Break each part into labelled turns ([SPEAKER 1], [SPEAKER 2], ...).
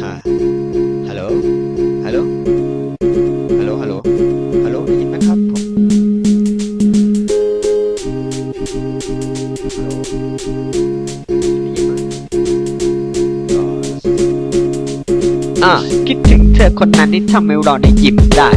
[SPEAKER 1] ฮะฮัลโหล ฮัลโหล ฮัลโหล ฮัลโหล ฮัลโหลได้ยินไหมครับผมฮัลโหล
[SPEAKER 2] อะคิดถึงเธอคนนั้นที่ทำให้เราได้ยิ้มได้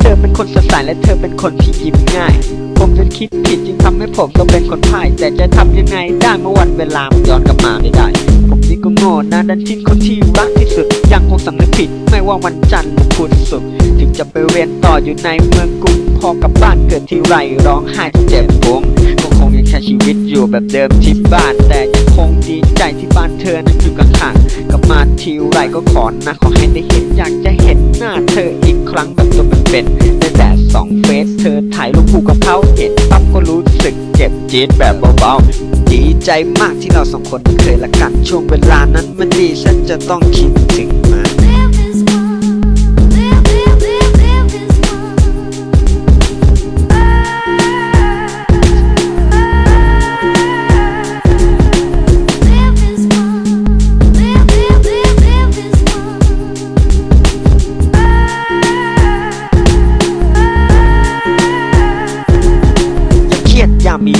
[SPEAKER 2] เธอเป็นคนสดใสและเธอเป็นคนที่ยิ้มง่ายผมนั้นคิดผิดจึงทำให้ผมต้องเป็นคนพ่าย แต่จะทำยังไงได้เมื่อวันเวลามันย้อนกลับมาไม่ได้ผม ก็โง่นะดันทิ้งคนที่รักที่สุด ยังคงสำนึกผิด ไม่ว่าวันจันทร์หรือพุธศุกร์ถึงจะไปเรียนต่ออยู่ในเมืองกรุงพอกลับบ้านเกิดที่ไรร้องไห้เจ็บปวงก็คงยังใช้ชีวิตอยู่แบบเดิมที่บ้าน แต่ยังคงดีใจที่บ้านเธอนั้นอยู่ข้างๆกลับมาทีไรก็ขอนะขอให้ได้เห็นอยากจะเห็นหน้าเธออีกครั้งแบบตัวเป็นๆได้แต่สองเฟซเธอถ่ายรูปคู่กับเขาเห็นปั๊บก็รู้สึกเจ็บจี๊ดแบบเบาๆ ดีใจมากที่เราสองคนเคยละกัน ช่วงเวลานั้นมันดีฉันจะต้องคิดถึงมัน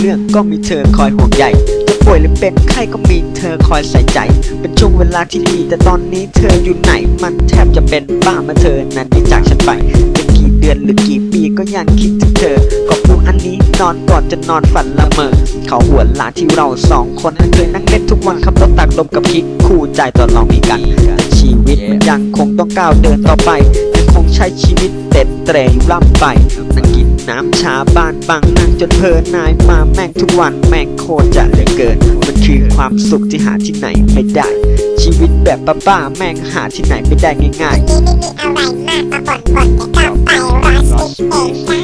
[SPEAKER 2] เรื่องก็มีเธอคอยห่วงใยจะป่วยหรือเป็นไข้ก็มีเธอคอยใส่ใจ เป็นช่วงเวลาที่ดีแต่ตอนนี้เธออยู่ไหนมันแทบจะเป็นบ้ามื่อเธอนั้นได้จากฉันไปเป็นกี่เดือนหรือกี่ปีก็ยังคิดถึงเธอก็พูดอันนี้นอนก่อนจะนอนฝันละเมอเขาหัวลาที่เราสองคนนั้นเคยนั่งเล่นทุกวันขับรถตักลมกับคิดคู่ใจตอนเรามีกันชีวิตมันยังคงต้องก้าวเดินต่อไปยังคงใช้ชีวิตเต็มเตรอยู่ล่ำไปนั่งกิน น้ำชาบ้านปังนั่งจนเพลินนายมาแม่งทุกวันแม่งโคตรจะเหลือเกิน มันคือความสุขที่หาที่ไหนไม่ได้ ชีวิตแบบบ้าๆแม่งหาที่ไหนไม่ได้ง่าย
[SPEAKER 3] นี้ไม่มีอะไรมากมาบ่นบ่นแต่ก้าวไปรอสิบเองถ้าไม่ใช่ใครที่